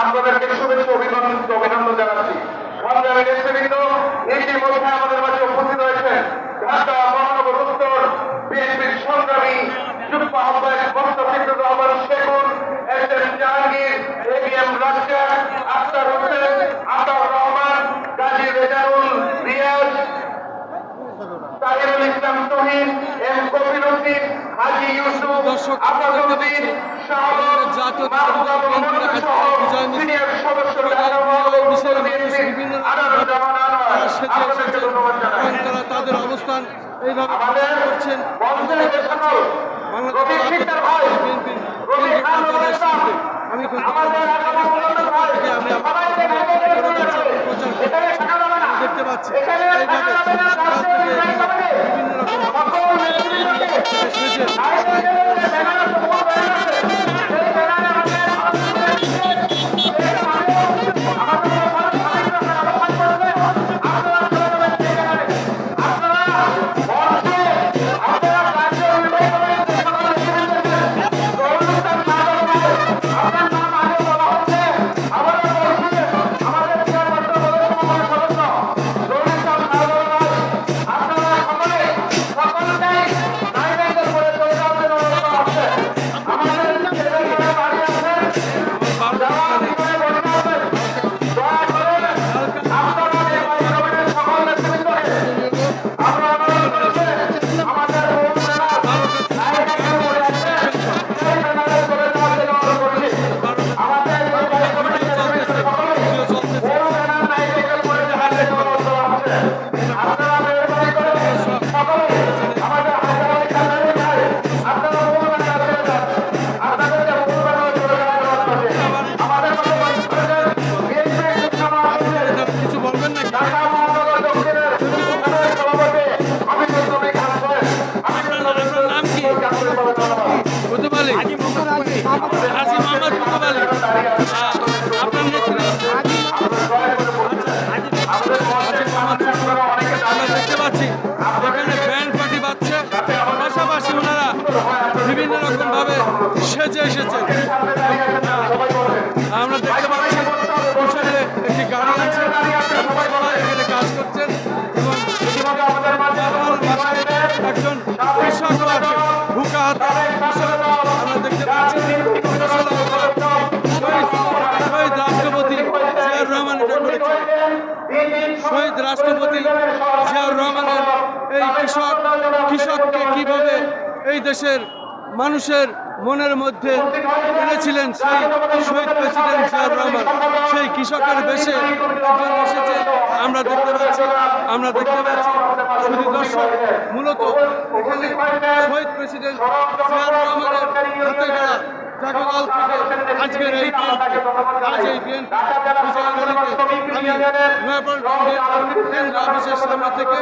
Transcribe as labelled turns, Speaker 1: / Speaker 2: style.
Speaker 1: আপনাদেরকে শুভেচ্ছা, অভিনন্দন অভিনন্দন জানাচ্ছি। সংগ্রামী নেতৃবৃন্দ ইতিমধ্যে আমাদের মাঝে উপস্থিত হয়েছেন। ঢাকা মহানগর উত্তর বিএনপির সংগ্রামী যুগ্ম আহ্বায়ক Muktafizur Rahman শেখুন S M Jahangir, A B M Razzak Akhtar Hossain, Ataur Rahman, Gazi Rezanul Riaz, Tahirul Islam Tohin
Speaker 2: দর্শক জাতীয়
Speaker 1: বিশাল
Speaker 2: মানুষ বিভিন্ন সেজে এসেছে তারা তাদের অবস্থান এইভাবে প্রচার করছেন। আমি দেখতে পাচ্ছি। এইভাবে বিভিন্ন রকম দেখতে পাচ্ছি এখানে ব্যান্ড পার্টি পাচ্ছে পাশাপাশি ওনারা বিভিন্ন রকম ভাবে সেজে
Speaker 1: এসেছে
Speaker 2: আমরা দেখতে পাচ্ছি পিছনে একটি গাড়ি এখানে কাজ করছেন একজন কৃষকও আছে শহীদ রাষ্ট্রপতি জিয়াউর রহমানের এই কৃষক কৃষককে কীভাবে এই দেশের মানুষের মনের মধ্যে এনেছিলেন সেই শহীদ প্রেসিডেন্ট জিয়াউর রহমান, সেই কৃষকের বেশে এসেছে। আমরা দেখতে পাচ্ছি, আমরা দেখতে পাচ্ছি। শুধু দর্শক, মূলত এখানে শহীদ প্রেসিডেন্ট জিয়াউর রহমানের হাতে গেলা গতকাল থেকে আজকের এই আজ এই বিএনপি নয়াপল্টন কেন্দ্র অফিসের সামনে থেকে